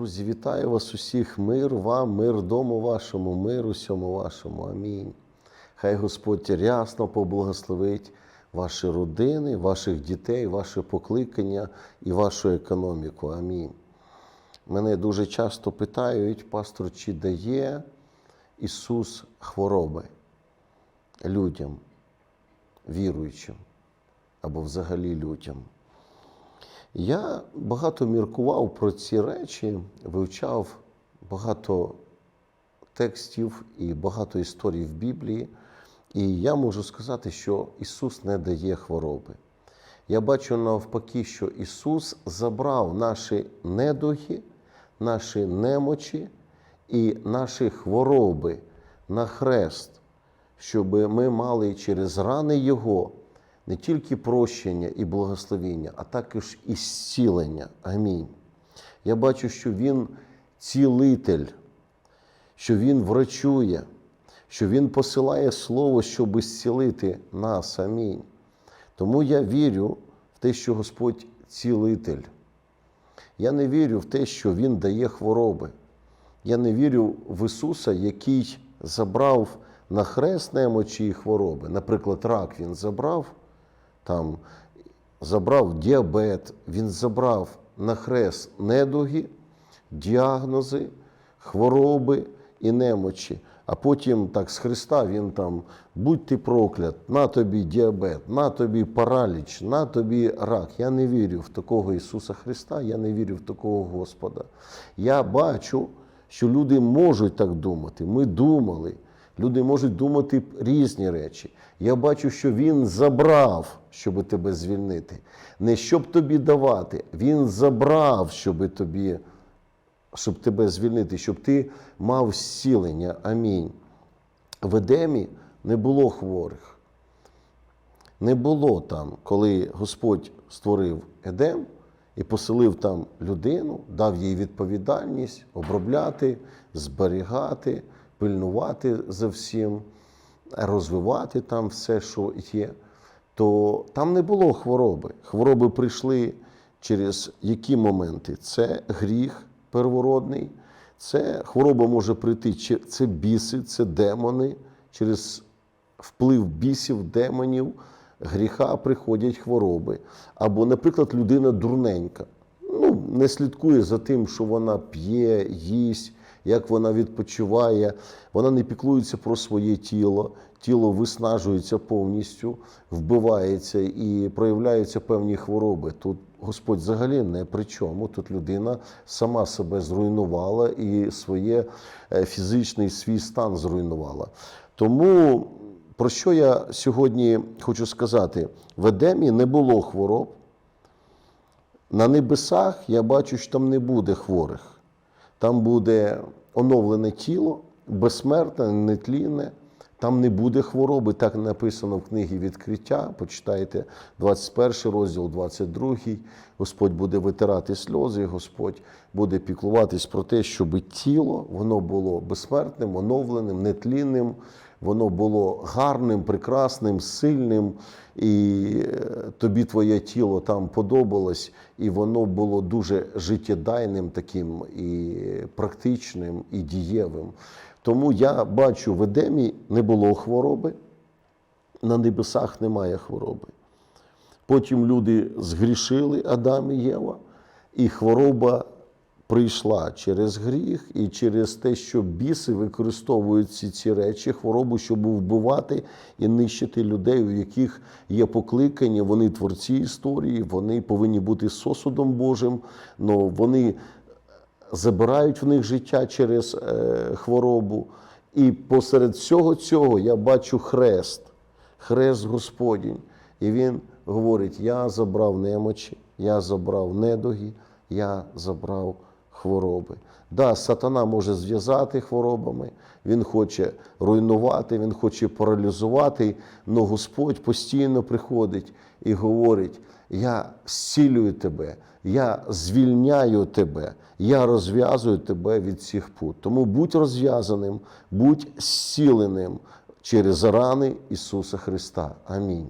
Друзі, вітаю вас усіх. Мир вам, мир дому вашому, мир усьому вашому. Амінь. Хай Господь рясно поблагословить ваші родини, ваших дітей, ваше покликання і вашу економіку. Амінь. Мене дуже часто питають, пастор, чи дає Ісус хвороби людям, віруючим або взагалі людям. Я багато міркував про ці речі, вивчав багато текстів і багато історій в Біблії. І я можу сказати, що Ісус не дає хвороби. Я бачу навпаки, що Ісус забрав наші недуги, наші немочі і наші хвороби на хрест, щоб ми мали через рани Його не тільки прощення і благословіння, а також і зцілення. Амінь. Я бачу, що Він цілитель, що Він врачує, що Він посилає Слово, щоб зцілити нас. Амінь. Тому я вірю в те, що Господь цілитель. Я не вірю в те, що Він дає хвороби. Я не вірю в Ісуса, який забрав на хрест немочі і хвороби. Наприклад, рак Він забрав, там, забрав діабет, Він забрав на хрест недуги, діагнози, хвороби і немочі. А потім так з Христа Він там, будь ти проклят, на тобі діабет, на тобі параліч, на тобі рак. Я не вірю в такого Ісуса Христа, я не вірю в такого Господа. Я бачу, що люди можуть так думати. Ми думали. Люди можуть думати різні речі. Я бачу, що Він забрав, щоб тебе звільнити. Не щоб тобі давати, Він забрав, щоб тобі, щоб тебе звільнити, щоб ти мав зцілення. Амінь. В Едемі не було хворих. Не було там, коли Господь створив Едем і поселив там людину, дав їй відповідальність обробляти, зберігати пильнувати за всім, розвивати там все, що є, то там не було хвороби. Хвороби прийшли через які моменти? Це гріх первородний, це хвороба може прийти, це біси, це демони, через вплив бісів, демонів, гріха приходять хвороби. Або, наприклад, людина дурненька. Ну, не слідкує за тим, що вона п'є, їсть, як вона відпочиває, вона не піклується про своє тіло, тіло виснажується повністю, вбивається і проявляються певні хвороби. Тут Господь взагалі не при чому. Тут людина сама себе зруйнувала і своє фізичний свій стан зруйнувала. Тому про що я сьогодні хочу сказати? В Едемі не було хвороб. На небесах я бачу, що там не буде хворих. Там буде оновлене тіло, безсмертне, нетлінне. Там не буде хвороби, так написано в книгі відкриття. Почитайте 21 розділ, 22. Господь буде витирати сльози, Господь буде піклуватись про те, щоб тіло воно було безсмертним, оновленим, нетлінним, воно було гарним, прекрасним, сильним, і тобі твоє тіло там подобалось, і воно було дуже життєдайним, таким і практичним, і дієвим. Тому я бачу, в Едемі не було хвороби, на небесах немає хвороби. Потім люди згрішили Адам і Єва, і хвороба прийшла через гріх і через те, що біси використовують ці, ці речі, хворобу, щоб вбивати і нищити людей, у яких є покликання, вони творці історії, вони повинні бути сосудом Божим, але вони забирають в них життя через е, хворобу. І посеред всього цього я бачу хрест, хрест Господній. І він говорить: Я забрав немочі, я забрав недуги, я забрав хвороби. Да, сатана може зв'язати хворобами, він хоче руйнувати, він хоче паралізувати, але Господь постійно приходить і говорить: Я зцілюю тебе, я звільняю тебе, я розв'язую тебе від цих пут. Тому будь розв'язаним, будь зціленим через рани Ісуса Христа. Амінь.